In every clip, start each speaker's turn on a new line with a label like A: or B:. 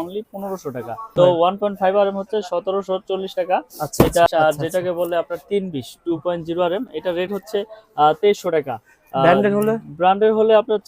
A: Only পনেরোশো টাকা। তো one point five R M হচ্ছে সতেরোশো চল্লিশ টাকা।
B: আচ্ছা
A: এটা
B: আচ্ছা, আচ্ছা,
A: যেটাকে বলে আপনার তিন বিশ two point zero R M এটা রেট হচ্ছে তেইশশো টাকা।
B: Branded হলে?
A: আপনার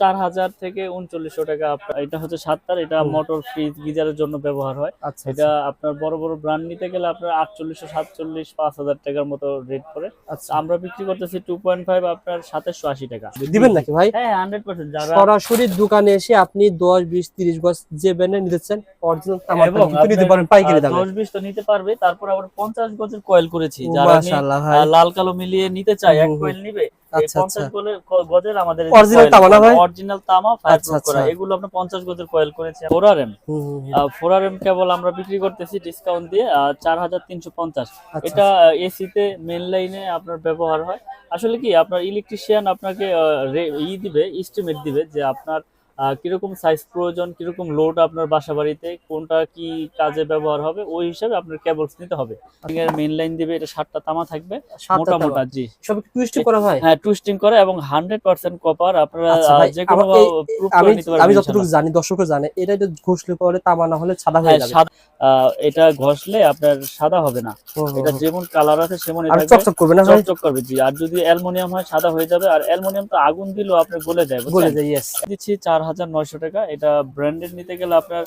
A: থেকে উনচল্লিশশো টাকা আপনার- এটা হচ্ছে সাতটার এটা মোটর ফ্রিজ গিজারের জন্য ব্যবহার হয়।
B: আচ্ছা
A: এটা আপনার বড় বড় ব্র্যান্ড নিতে গেলে আপনার আটচল্লিশশো সাতচল্লিশ পাঁচ হাজার টাকার মতো রেট পড়ে।
B: আচ্ছা।
A: আমরা বিক্রি করতেছি টু পয়েন্ট ফাইভ আপনার সাতাশশো আশি টাকা।
B: দিবেন নাকি ভাই?
A: হ্যাঁ পার্সেন্ট যারা
B: সরাসরি দোকানে এসে আপনি দশ বিশ তিরিশ গজ যে ব্যান্ডে নিতে চান অরিজিনাল তামার কিন্তু নিতে পারেন পাইকারি দামে।
A: দশ বিশ তো নিতে পারবে তারপর আবার পঞ্চাশ গজের কয়েল করেছি। যারা লাল কালো মিলিয়ে নিতে চাই এক। কয়েল নিবে
B: আচ্ছা, আচ্ছা।
A: গজের আমাদের
B: Original তামা না ভাই?
A: অরিজিনাল তামা ফায়ার
B: আচ্ছা,
A: করা
B: আচ্ছা।
A: এগুলো আপনার পঞ্চাশ গজের কয়েল করেছি ফোরার এম
B: হুম, হুম, হুম।
A: ফোরার এম কেবল আমরা বিক্রি করতেছি ডিসকাউন্ট দিয়ে চার হাজার তিনশো পঞ্চাশ
B: আচ্ছা,
A: এটা এসিতে মেন লাইনে আপনার ব্যবহার হয় আসলে কি আপনার ইলেকট্রিশিয়ান আপনাকে ই দিবে এস্টিমেট দিবে যে আপনার কীরকম সাইজ প্রয়োজন কীরকম লোড আপনার বাসা বাড়িতে কোনটা কি কাজে ব্যবহার হবে ওই হিসাবে আপনার কেবলস নিতে হবে। মেন লাইন দিবে এটা সাতটা তামা থাকবে মোটা মোটা জি।
B: সব টুইস্টিং করা হয়?
A: হ্যাঁ টুইস্টিং করে এবং হান্ড্রেড পার্সেন্ট কপার আপনারা
B: আচ্ছা
A: যে কোনো
B: আমি আমি যতটুকু জানি দর্শকও জানে এটা যদি ঘষলে পরে তামা না হলে সাদা হয়ে
A: হ্যাঁ
B: যাবে।
A: এটা ঘষলে আপনার সাদা হবে না। এটা যেমন কালার আছে
B: সেমন
A: থাকবে।
B: চকচক করবে না
A: চকচক করবে জি। আর যদি অ্যালুমিনিয়াম হয় সাদা হয়ে যাবে। আর অ্যালুমিনিয়াম তো আগুন দিলেও আপনার গলে যায় বুঝলেন
B: যাই ইয়েস
A: দিচ্ছি চার হাজার নয়শো টাকা। এটা ব্র্যান্ডেড নিতে গেলে আপনার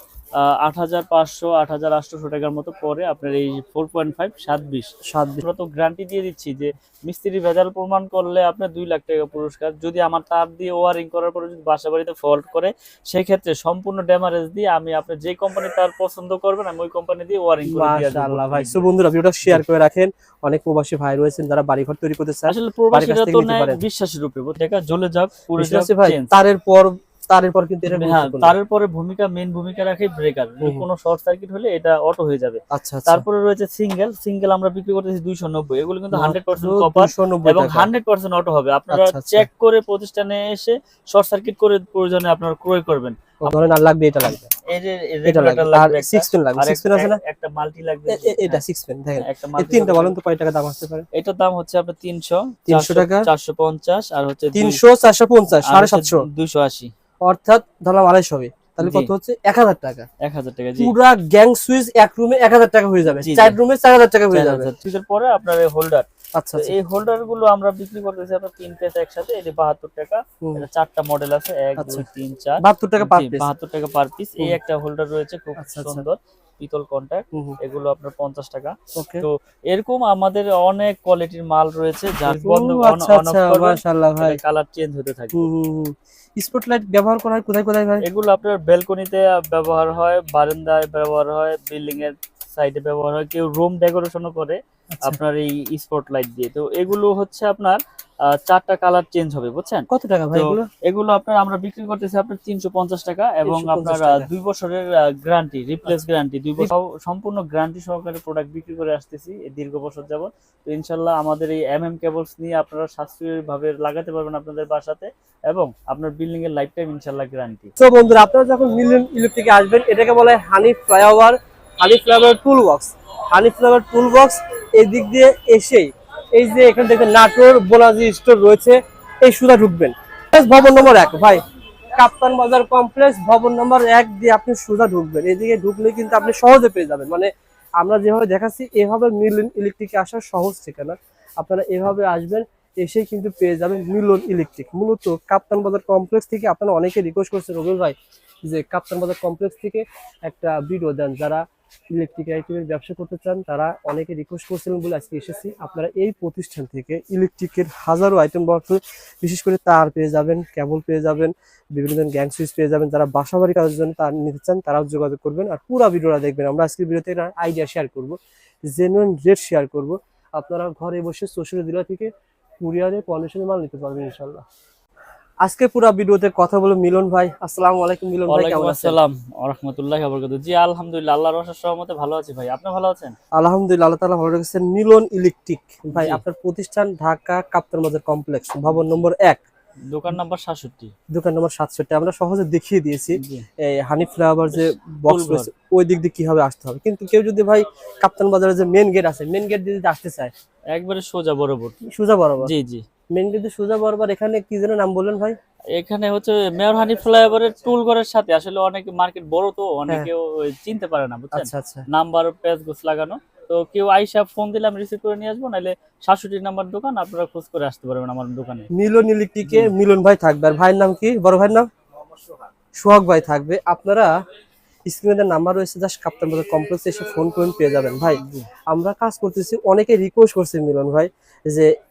A: আট হাজার পাঁচশো আট হাজার আটশোশো টাকার মতো পরে আপনার এই ফোর পয়েন্ট ফাইভ সাত বিশ
B: সাত
A: আমরা তো গ্যারান্টি দিয়ে দিচ্ছি যে মিস্ত্রি ভেজাল প্রমাণ করলে আপনার দুই লাখ টাকা পুরস্কার। যদি আমার তার দিয়ে ওয়ারিং করার পরে যদি বাসা বাড়িতে ফল্ট করে সেই ক্ষেত্রে সম্পূর্ণ ড্যামারেজ দিয়ে আমি আপনার যে কোম্পানি তার পছন্দ করবেন আমি ওই কোম্পানি দিয়ে ওয়ারিং করে
B: ভাই। সো বন্ধুরা ভিডিওটা শেয়ার করে রাখেন। অনেক প্রবাসী ভাই রয়েছেন যারা বাড়িঘর তৈরি করতে চান
A: আসলে প্রবাসীরা তো
B: পারেন।
A: বিশ্বাসের উপরে। টাকা জ্বলে যাক
B: পারছি ভাই তারের পর তারের পর কিন্তু এটা
A: হ্যাঁ তারের পরে ভূমিকা মেন ভূমিকা রাখে ব্রেকার। কোনো শর্ট সার্কিট হলে এটা অটো হয়ে যাবে।
B: আচ্ছা আচ্ছা।
A: তারপরে রয়েছে সিঙ্গেল সিঙ্গেল আমরা বিক্রি করতেছি দুইশো নব্বই। এগুলো কিন্তু হান্ড্রেড পার্সেন্ট
B: মাত্র
A: কপার এবং
B: টাকা।
A: হান্ড্রেড পার্সেন্ট অটো হবে। আপনারা
B: আচ্ছা, আচ্ছা।
A: চেক করে প্রতিষ্ঠানে এসে শর্ট সার্কিট করে প্রয়োজনে আপনারা ক্রয় করবেন।
B: ধরেন আর লাগবে এটা লাগবে।
A: একটা, মাল্টি লাগবে
B: এটা সিক্স পেন দেখেন। তিনটা বলেন তো কয় টাকা দাম আসতে পারে?
A: এটার দাম হচ্ছে আপনার তিনশো
B: 300 টাকা?
A: চারশো পঞ্চাশ আর হচ্ছে
B: তিনশো চারশো পঞ্চাশ সাড়ে সাতশো।
A: আশি।
B: অর্থাৎ ধরলাম আড়াইশো হবে তাহলে কত হচ্ছে? এক হাজার টাকা।
A: এক হাজার টাকা
B: পুরা গ্যাং সুইচ এক রুমে এক হাজার টাকা হয়ে যাবে। চার রুমে চার হাজার টাকা হয়ে যাবে।
A: সুইচের পরে আপনার এই হোল্ডার
B: আচ্ছা আচ্ছা।
A: এই হোল্ডারগুলো আমরা বিক্রি করতেছি আপনার তিন পিস একসাথে এটা বাহাত্তর টাকা এটা চারটা মডেল আছে এক
B: আচ্ছা।
A: দুই তিন চার।
B: বাহাত্তর টাকা পার পিস
A: বাহাত্তর টাকা পার পিস এই একটা হোল্ডার রয়েছে খুব
B: আচ্ছা।
A: সুন্দর। পিতল কন্ট্যাক্ট এগুলো আপনার পঞ্চাশ টাকা। তো এরকম আমাদের অনেক কোয়ালিটির মাল রয়েছে যার বন্ধ
B: আচ্ছা আচ্ছা
A: কালার চেঞ্জ হতে থাকে
B: স্পটলাইট ব্যবহার করা হয় কোথায় কোথায় ভাই?
A: এগুলো আপনার ব্যালকনিতে ব্যবহার হয় বারান্দায় ব্যবহার হয় বিল্ডিং এর সাইডে ব্যবহার হয়। কেউ রুম ডেকোরেশনও করে
B: আচ্ছা।
A: আপনার এই স্পট লাইট দিয়ে। তো এগুলো হচ্ছে আপনার চারটা কালার চেঞ্জ হবে বুঝছেন?
B: কত টাকা ভাই এগুলো?
A: এগুলো আপনার আমরা বিক্রি করতেছি আপনার তিনশো পঞ্চাশ টাকা এবং
B: 350
A: আপনার দুই বছরের গ্যারান্টি রিপ্লেস গ্যারান্টি দুই বছর সম্পূর্ণ গ্যারান্টি সহকারে প্রোডাক্ট বিক্রি করে আসতেছি এই দীর্ঘ বছর যাবত তো ইনশাল্লাহ আমাদের এই এম এম কেবলস নিয়ে আপনারা সাশ্রয়ী ভাবে লাগাতে পারবেন আপনাদের বাসাতে এবং আপনার বিল্ডিং এর লাইফ টাইম ইনশাল্লাহ গ্যারান্টি
B: তো বন্ধুরা আপনারা যখন মিলিয়ন ইলেকট্রিকে আসবেন এটাকে বলে honey flyover honey flyover tool box honey flyover tool box এই দিক দিয়ে এসেই এই যে এখানে দেখবেন নাটোর বোনাজি স্টোর রয়েছে, এই সুদা ঢুকবেন। ভবন নম্বর এক। ভাই, কাপ্তান বাজার কমপ্লেক্স, ভবন নম্বর এক দিয়ে আপনি সুদা ঢুকবেন। এদিকে ঢুকলে কিন্তু আপনি সহজে পেয়ে যাবেন। মানে আমরা যেভাবে দেখাচ্ছি, এভাবে মিলন ইলেকট্রিকে আসার সহজ ঠিকানা। আপনারা এভাবে আসবেন, এসেই কিন্তু পেয়ে যাবেন মিলন ইলেকট্রিক। মূলত কাপ্তান বাজার কমপ্লেক্স থেকে আপনারা অনেকে রিকোয়েস্ট করছেন, রবিউল ভাই, যে কাপ্তান বাজার কমপ্লেক্স থেকে একটা ভিডিও দেন। যারা ইলেকট্রিক আইটেমের ব্যবসা করতে চান, তারা অনেকে রিকোয়েস্ট করছিলেন বলে আজকে এসেছি। আপনারা এই প্রতিষ্ঠান থেকে ইলেকট্রিকের হাজারো আইটেম বক্স বিশেষ করে তার পেয়ে যাবেন কেবল পেয়ে যাবেন, বিভিন্ন ধরনের গ্যাং সুইচ পেয়ে যাবেন, যারা বাসাবাড়ি কাজের জন্য তার নিতে চান, তারাও যোগাযোগ করবেন। আর পুরো ভিডিওটা দেখবেন। আমরা আজকের ভিডিওতে আইডিয়া শেয়ার করব জেনুইন রেট শেয়ার করব। আপনারা ঘরে বসে সোশ্যাল ডিলার থেকে কুরিয়ারে কন্ডিশনে মাল নিতে পারবেন ইনশাল্লাহ আজকে পুরো ভিডিওতে কথা বলে মিলন ভাই। আসসালামু আলাইকুম মিলন ভাই কেমন আছেন?
A: আসসালাম রহমতুল্লাহ বরকত জি আলহামদুলিল্লাহ আল্লাহর রহস্য সহমতে ভালো আছি ভাই। আপনি ভালো আছেন?
B: আলহামদুলিল্লাহ আল্লাহ তাআলা ভালো রেখেছেন। মিলন ইলেকট্রিক। ভাই আপনার প্রতিষ্ঠান ঢাকা কাপ্তান বাজার কমপ্লেক্স ভবন নম্বর এক।
A: দোকান নাম্বার সাতষট্টি।
B: দোকান নম্বর সাতষট্টি। আমরা সহজে দেখিয়ে দিয়েছি। এই হানি ফ্লাওয়ার যে বক্স। রয়েছে ওই দিক দিয়ে কীভাবে আসতে হবে? কিন্তু কেউ যদি ভাই কাপ্তান বাজারে যে মেন গেট আছে মেন গেট দিয়ে আসতে চায়
A: একবারে সোজা বরাবর।
B: সুজা বরাবর।
A: জি জি।
B: মেন দিয়ে সুজা বরাবর এখানে কি যেন নাম বললেন ভাই?
A: এখানে হচ্ছে মেয়র হানি ফ্লাইওভারের টুল ঘরের সাথে আসলে অনেক মার্কেট বড় তো অনেকেও চিনতে পারে না বুঝছেন? নাম্বার পেজ গোছ লাগানো। তো কেউ আইসা ফোন দিলে আমি রিসিভ করে নিয়ে আসব নাহলে সাতষট্টি নাম্বার দোকান আপনারা খোঁজ করে আসতে পারবেন আমার দোকানে।
B: মিলন ইলেকট্রিকে মিলন ভাই থাকবে। আর ভাইয়ের নাম কি? বড় ভাইয়ের নাম? সোহাগ ভাই থাকবে। আপনারা স্ক্রিনে নাম্বার রয়েছে জাস্ট কাপ্তান বাজার কমপ্লেক্সে এসে ফোন করে পেয়ে যাবেন। ভাই আমরা কাজ করতেছি অনেকে রিকোয়েস্ট করছে মিলন ভাই যে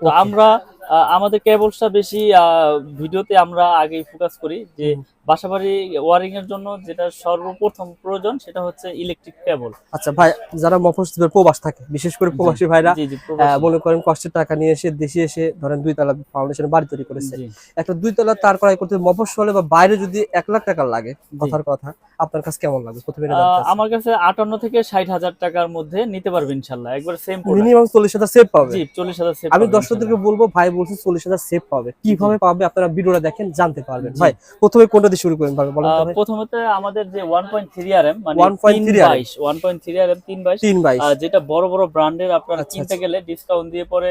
A: তো আমরা আমাদের কেবলসটা বেশি আহ, ভিডিওতে আমরা আগেই ফোকাস করি যে। বাসাবাড়ি ওয়ারিং এর জন্য যেটা সর্বপ্রথম প্রয়োজন সেটা হচ্ছে ইলেকট্রিক কেবল
B: আচ্ছা ভাই যারা মফস্বলের প্রবাস থাকে বিশেষ করে প্রবাসী ভাইরা। মনে করেন কষ্টের টাকা নিয়ে এসে দেশে এসে ধরেন দুই তলা ফাউন্ডেশন বাড়ি তৈরি করেছে। একটা দুই তলা তার করাই করতে মফস্বলে বা বাইরে যদি এক লাখ টাকা লাগে কথার কথা আপনার কাছে কেমন লাগবে? প্রথমে।
A: আমার কাছে আটান্ন থেকে ষাট হাজার টাকার মধ্যে নিতে পারবে ইনশাল্লাহ একবার সেম
B: মিনিমাম চল্লিশ হাজার সেভ পাবে।
A: জি চল্লিশ হাজার
B: আমি দর্শকদেরকে বলব ভাই বলছে চল্লিশ হাজার সেভ পাবে। কীভাবে পাবে আপনারা ভিডিওটা দেখেন জানতে পারবেন। ভাই প্রথমে কোনটা দিয়ে শুরু করেন ভাবে বলেন
A: প্রথমত আমাদের যে one point three R M মানে
B: 1.3
A: তিন
B: RM
A: RM one point three R M তিন বাইশ
B: তিন বাইশ।
A: আহ, যেটা বড় বড় ব্র্যান্ডের আপনারা
B: আচ্ছা,
A: কিনতে
B: আচ্ছা।
A: গেলে ডিসকাউন্ট দিয়ে পরে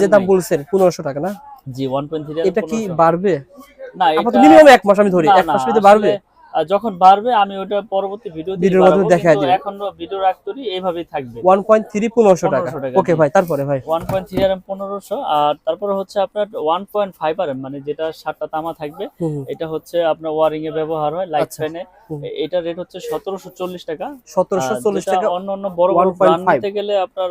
B: যে দাম বলছেন পনেরোশো টাকা না?
A: জি ওয়ান পয়েন্ট থ্রি
B: এটা কি বাড়বে?
A: না এটা
B: মিনিমাম এক মাস আমি ধরি এক মাস ভিতরে বাড়বে?
A: যখন বাড়বে আমি ওটা পরবর্তী ভিডিও
B: ভিডিওর মাধ্যমে।
A: এখন ভিডিও রাখতেই এইভাবেই থাকবে।
B: ওয়ান পয়েন্ট থ্রি পনেরোশো টাকা।
A: 1500 টাকা,
B: ওকে ভাই তারপরে ভাই।
A: One point three R M পনেরোশো আর তারপরে হচ্ছে আপনার one point five R M মানে যেটা সাতটা তামা থাকবে। এটা হচ্ছে আপনার ওয়ারিং এ ব্যবহার হয় লাইট
B: আচ্ছা।
A: ফ্যানে এটা রেট হচ্ছে সতেরোশো চল্লিশ টাকা।
B: সতেরোশো
A: আর
B: চল্লিশ
A: যেটা
B: টাকা
A: অন্য অন্য বড় বড়
B: 1.5
A: ব্র্যান্ড নিতে গেলে আপনার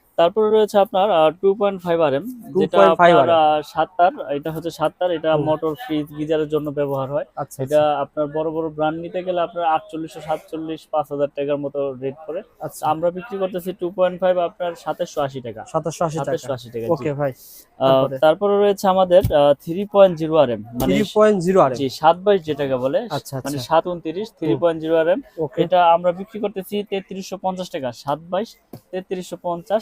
A: তারপরে রয়েছে আপনার two point five R M যেটা আপনার আহ, এটা হচ্ছে সাত তার এটা মোটর ফ্রিজ গিজারের জন্য ব্যবহার হয়।
B: আচ্ছা
A: এটা আপনার বড় বড় ব্র্যান্ড নিতে গেলে আপনার আটচল্লিশশো সাতচল্লিশ পাঁচ হাজার টাকার মতো রেট পড়ে।
B: আচ্ছা।
A: আমরা বিক্রি করতেছি টু পয়েন্ট ফাইভ আপনার সাতাশশো আশি টাকা।
B: সাতাশশো আশি
A: সাতাশশো
B: টাকা
A: আশি টাকা
B: ওকে ভাই। তারপরে?
A: রয়েছে আমাদের three point zero R M মানে
B: থ্রি পয়েন্ট জিরো আর
A: জি সাত বাইশ যেটাকে বলে
B: আচ্ছা
A: মানে
B: আচ্ছা
A: সাত উনত্রিশ three point zero R M এটা আমরা বিক্রি করতেছি তেত্রিশশো পঞ্চাশ টাকা সাত বাইশ তেত্রিশশো পঞ্চাশ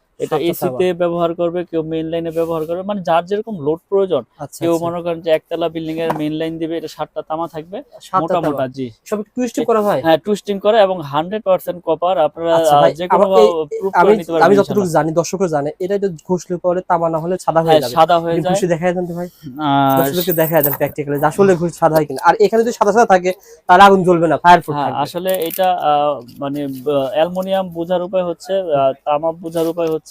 A: এটা এসিতে ব্যবহার করবে কেউ মেইন লাইনে ব্যবহার করবে। মানে যার যেরকম লোড প্রয়োজন
B: আচ্ছা
A: কেউ
B: আচ্ছা।
A: মনে করেন যে একতলা বিল্ডিং এর মেইন লাইন দিবে এটা সাতটা তামা থাকবে মোটা মোটা জি।
B: সব টুইস্ট করা ভাই
A: হ্যাঁ টুইস্টিং করে এবং হান্ড্রেড পার্সেন্ট কপার আপনারা
B: আচ্ছা
A: যে কোনো প্রুফ
B: আমি
A: করে নিতে পারবেন
B: আমি যতটুকু জানি দর্শকও জানে এটা যদি ঘষলে পরে তামা না হলে সাদা হয়ে
A: হ্যাঁ
B: যাবে।
A: সাদা হয়ে যায়।
B: ঘষে দেখা দেন তো ভাই। দর্শককে দেখা দেন প্র্যাকটিক্যালি আসলে ঘুষ সাদা হয় কিনা। আর এখানে যদি সাদা সাদা থাকে তার আগুন জ্বলবে না ফায়ার প্রুফ
A: হ্যাঁ
B: থাকবে।
A: আসলে এটা আহ, মানে অ্যালুমিনিয়াম বোঝার উপায় হচ্ছে আহ, তামা বোঝার উপায় হচ্ছে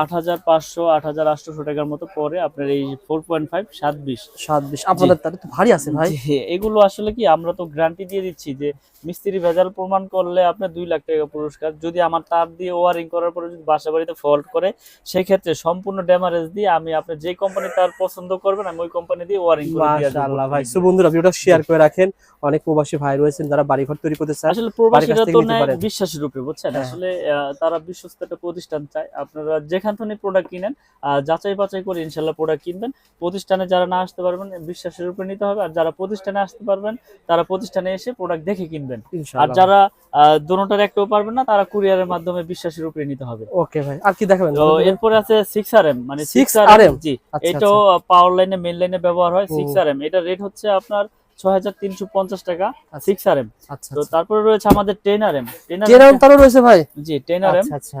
A: আট হাজার পাঁচশো আট হাজার আটশোশো টাকার মতো পরে আপনার এই ফোর পয়েন্ট ফাইভ সাত বিশ।
B: সাত বিশ। আপনাদের তাহলে তো ভারী আছে ভাই।
A: এগুলো আসলে কি আমরা তো গ্যারান্টি দিয়ে দিচ্ছি যে মিস্ত্রি ভেজাল প্রমাণ করলে আপনার দুই লাখ টাকা পুরস্কার। যদি আমার তার দিয়ে ওয়ারিং করার পরে যদি বাসা বাড়িতে ফল্ট করে সেই সম্পূর্ণ ড্যামারেজ দিয়ে আমি আপনি যে কোম্পানি তার পছন্দ করবেন আমি ওই কোম্পানি দিয়ে ওয়ারিং করে
B: ভাই। সো বন্ধুরা ভিডিওটা শেয়ার করে রাখেন। অনেক প্রবাসী ভাই রয়েছেন যারা বাড়িঘর তৈরি করতে চায়
A: আসলে প্রবাসীরা তো বিশ্বাসের উপরে বুঝছেন?
B: হ্যাঁ।
A: আসলে তারা বিশ্বস্ত একটা প্রতিষ্ঠান চায়। আপনারা যেখান থেকে প্রোডাক্ট কিনেন যাচাই বাছাই করে ইনশাল্লাহ প্রোডাক্ট কিনবেন। প্রতিষ্ঠানে যারা না আসতে পারবেন বিশ্বাসের উপরে নিতে হবে। আর যারা প্রতিষ্ঠানে আসতে পারবেন তারা প্রতিষ্ঠানে এসে প্রোডাক্ট দেখে কিনবেন। আর যারা দোনোটার একটাও পারবেন না তারা কুরিয়ারের মাধ্যমে বিশ্বাসের উপরে নিতে হবে।
B: ওকে ভাই আর কি দেখাবেন?
A: তো এরপরে আছে সিক্স আর এম মানে
B: 6
A: সিক্স আর
B: RM?
A: জি।
B: আচ্ছা,
A: এটাও পাওয়ার লাইনে মেন লাইনে ব্যবহার হয়। সিক্স আর এম এটা রেট হচ্ছে আপনার ছয় হাজার তিনশো পঞ্চাশ টাকা
B: আচ্ছা।
A: সিক্স আর এম
B: আচ্ছা
A: তো তারপরে রয়েছে আমাদের টেন আর এম টেন
B: জেরাম তারও রয়েছে ভাই?
A: জি টেন আর এম
B: আচ্ছা আচ্ছা।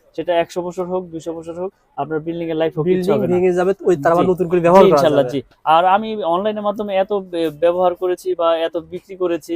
A: সেটা একশো বছর হোক দুশো বছর হোক আপনার বিল্ডিং এর লাইফ
B: ভেঙে যাবে ওই তার নতুন করে ব্যবহার
A: ইনশাল্লাহ জি। আর আমি অনলাইনের মাধ্যমে এত ব্যবহার করেছি বা এত বিক্রি করেছি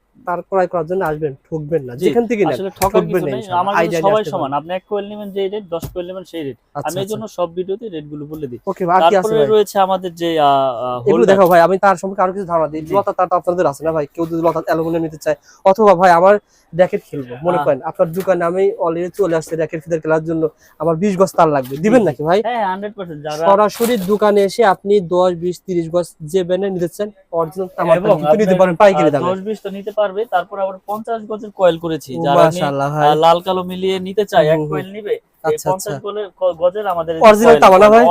B: তার ক্রয় করার জন্য আসবেন ঠকবেন না। যেখান থেকে ঠকবেন না
A: সবাই সমান। আপনি এক কোয়েল নেবেন যে রেট দশ কোয়েল নেবেন সেই রেট
B: আচ্ছা,
A: আমি এই জন্য সব ভিডিওতে রেটগুলো বলে দিই।
B: ওকে আছে
A: তারপরে রয়েছে আমাদের যে
B: এগুলো দেখো ভাই আমি তার সম্পর্কে আরও কিছু ধারণা দিই। লতা তার আপনাদের আছে না ভাই? কেউ যদি লতা অ্যালুমিনিয়াম নিতে চায় অথবা ভাই আমার র্যাকেট খেলব মনে করেন আপনার দোকানে আমি অলরেডি চলে আসছে র্যাকেট ফিদার খেলার জন্য। আমার বিশ গজ তার লাগবে। দিবেন নাকি ভাই?
A: হ্যাঁ হান্ড্রেড পার্সেন্ট যারা
B: সরাসরি দোকানে এসে আপনি দশ বিশ তিরিশ গজ যে ব্যানে নিতে চান অরিজিনাল নিতে পারেন পাইকারি দামে।
A: দশ বিশ তো নিতে পারবে তারপর আবার পঞ্চাশ গজের কয়েল করেছি যারা লাল কালো মিলিয়ে নিতে চাই এক। কয়েল নিবে
B: আচ্ছা, আচ্ছা।
A: গজের আমাদের?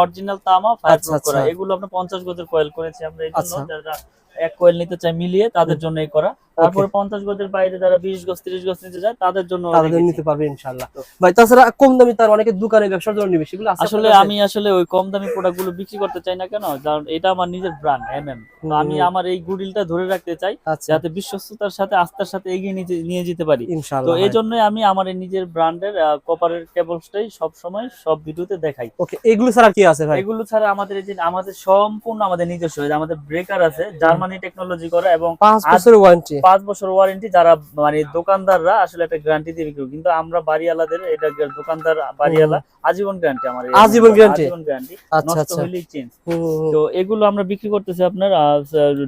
A: অরিজিনাল তামা ফায়ার
B: আচ্ছা,
A: করা। এগুলো আমরা পঞ্চাশ গজের কয়েল করেছি আমরা এই জন্য। যারা এক কয়েল নিতে চাই মিলিয়ে তাদের জন্য এই করা তারপরে পঞ্চাশ গজের বাইরে যারা বিশ গজ তিরিশ গজ নিতে চায় তাদের জন্য
B: তাদের নিতে পারবে ইনশাআল্লাহ। ভাই তাছাড়া কম দামি তার অনেকে দোকানে ব্যবসার জন্য নিবে সেগুলো
A: আসলে আমি আসলে ওই কম দামি প্রোডাক্টগুলো বিক্রি করতে চাই না কেন? কারণ এটা আমার নিজের ব্র্যান্ড এমএম
B: হুম,
A: আমি আমার এই গুডিলটা ধরে রাখতে চাই
B: আচ্ছা।
A: যাতে বিশ্বস্ততার সাথে আস্থার সাথে এগিয়ে নিয়ে যেতে পারি। তো এই জন্যই আমি আমার নিজের ব্র্যান্ডের কপারের কেবলসটাই সব সময় সব ভিডিওতে দেখাই।
B: ওকে এগুলো ছাড়া কি আছে ভাই?
A: এগুলো ছাড়া আমাদের এই যে আমাদের সম্পূর্ণ আমাদের নিজস্ব আমাদের ব্রেকার আছে জার্মানি টেকনোলজি করা এবং
B: বছরের ওয়ারেন্টি
A: পাঁচ বছর ওয়ারেন্টি যারা মানে দোকানদাররা আসলে একটা গ্যারান্টি দিয়ে বিক্রি কিন্তু আমরা বাড়িওয়ালাদের এটা দোকানদার বাড়িওয়ালা আজীবন গ্যারান্টি আমার
B: আজীবন guarantee?
A: আজীবন গ্যারান্টি
B: আচ্ছা
A: নষ্ট
B: আচ্ছা।
A: চেঞ্জ। তো এগুলো আমরা বিক্রি করতেছি আপনার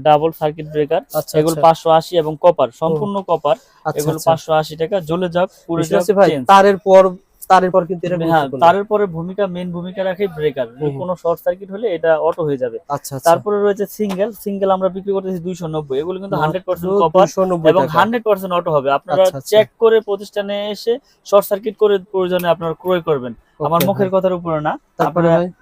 A: ডাবল সার্কিট ব্রেকার এগুলো
B: আচ্ছা।
A: পাঁচশো আশি এবং কপার সম্পূর্ণ কপার
B: আচ্ছা
A: এগুলো
B: আচ্ছা।
A: পাঁচশো আশি টাকা জ্বলে যাক পুরো
B: ভাই। তারের পর তারের পর কিন্তু এটা
A: হ্যাঁ তারের পরে ভূমিকা মেন ভূমিকা রাখে ব্রেকার। কোনো শর্ট সার্কিট হলে এটা অটো হয়ে যাবে।
B: আচ্ছা আচ্ছা।
A: তারপরে রয়েছে সিঙ্গেল সিঙ্গেল আমরা বিক্রি করতেছি দুইশো নব্বই। এগুলো কিন্তু কপার এবং
B: টাকা।
A: হান্ড্রেড পার্সেন্ট অটো হবে। আপনারা
B: আচ্ছা, আচ্ছা।
A: চেক করে প্রতিষ্ঠানে এসে শর্ট সার্কিট করে প্রয়োজনে আপনারা ক্রয় করবেন। আমার মুখের কথার উপরে না।
B: তারপরে
A: আপনারা-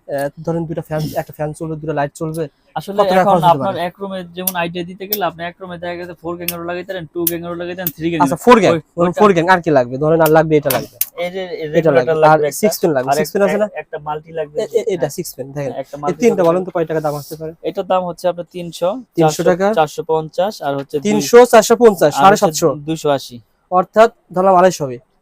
B: ধরেন দুটো ফ্যান একটা ফ্যান চলবে দুটো লাইট চলবে
A: আসলে এখন আপনার? এক রুমে যেমন আইডিয়া দিতে গেলে আপনি এক রুমে দেখা গেছে ফোর গ্যাং এরও লাগাইতে পারেন টু গ্যাং এরও লাগাইতে পারেন থ্রি গ্যাং
B: আচ্ছা ফোর গ্যাং
A: ওই- ওইটা-
B: ফোর গ্যাং আর কি লাগবে? ধরেন আর লাগবে এটা লাগবে।
A: এই যে
B: এটা লাগবে। আর
A: লাগবে একটা,
B: পেন লাগবে।
A: আর
B: পেন আছে না?
A: একটা- একটা মাল্টি লাগবে
B: এটা পেন দেখেন।
A: হ্যাঁ,
B: এই তিনটা বলেন তো কয় টাকা দাম আসতে পারে?
A: এটার দাম হচ্ছে আপনার তিনশো
B: 300 টাকা?
A: চারশো পঞ্চাশ আর হচ্ছে
B: তিনশো চারশো পঞ্চাশ সাড়ে সাতশো।
A: দুইশো আশি।
B: অর্থাৎ ধরলাম আড়াইশো হবে।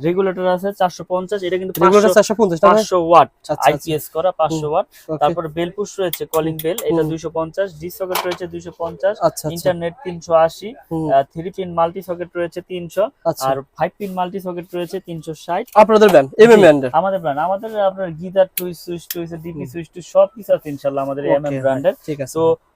A: রেগুলেটর আছে চারশো পঞ্চাশ এটা কিন্তু
B: রেগুলার চারশো পঞ্চাশ টাকা
A: পাঁচশো ওয়াট
B: আচ্ছা আচ্ছা।
A: আইপিএস করা পাঁচশো ওয়াট।
B: okay,
A: তারপরে বেল পুশ রয়েছে কলিং বেল এটা
B: হুম।
A: দুইশো পঞ্চাশ ডি সকেট রয়েছে দুইশো পঞ্চাশ
B: আচ্ছা আচ্ছা।
A: ইন্টারনেট তিনশো আশি
B: হুম,
A: থ্রি পিন মাল্টি সকেট রয়েছে তিনশো
B: আচ্ছা।
A: আর ফাইভ পিন মাল্টি সকেট রয়েছে তিনশো ষাট।
B: আপনাদের ব্যান্ড এম এম ব্র্যান্ডের
A: আমাদের ব্র্যান্ড আমাদের আপনার geyser twist switch twist DP switch two সব কিছু আছে ইনশাল্লাহ আমাদের এম এম ব্র্যান্ডের
B: ঠিক আছে।
A: তো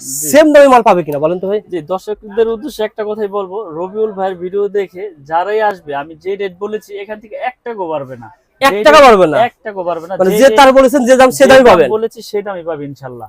B: সেম দামে মাল পাবে কিনা বলেন তো ভাই?
A: যে দর্শকদের উদ্দেশ্যে একটা কথাই বলব রবিউল ভাইয়ের ভিডিও দেখে যারাই আসবে আমি যে রেট বলেছি এখান থেকে এক টাকা বাড়বে না।
B: এক টাকা
A: rate-
B: না?
A: এক টাকা বাড়বে না।
B: মানে
A: যে
B: তার বলেছেন যে দাম সে দামই
A: দাম
B: পাবেন।
A: বলেছি সে দামই পাবে ইনশাল্লাহ।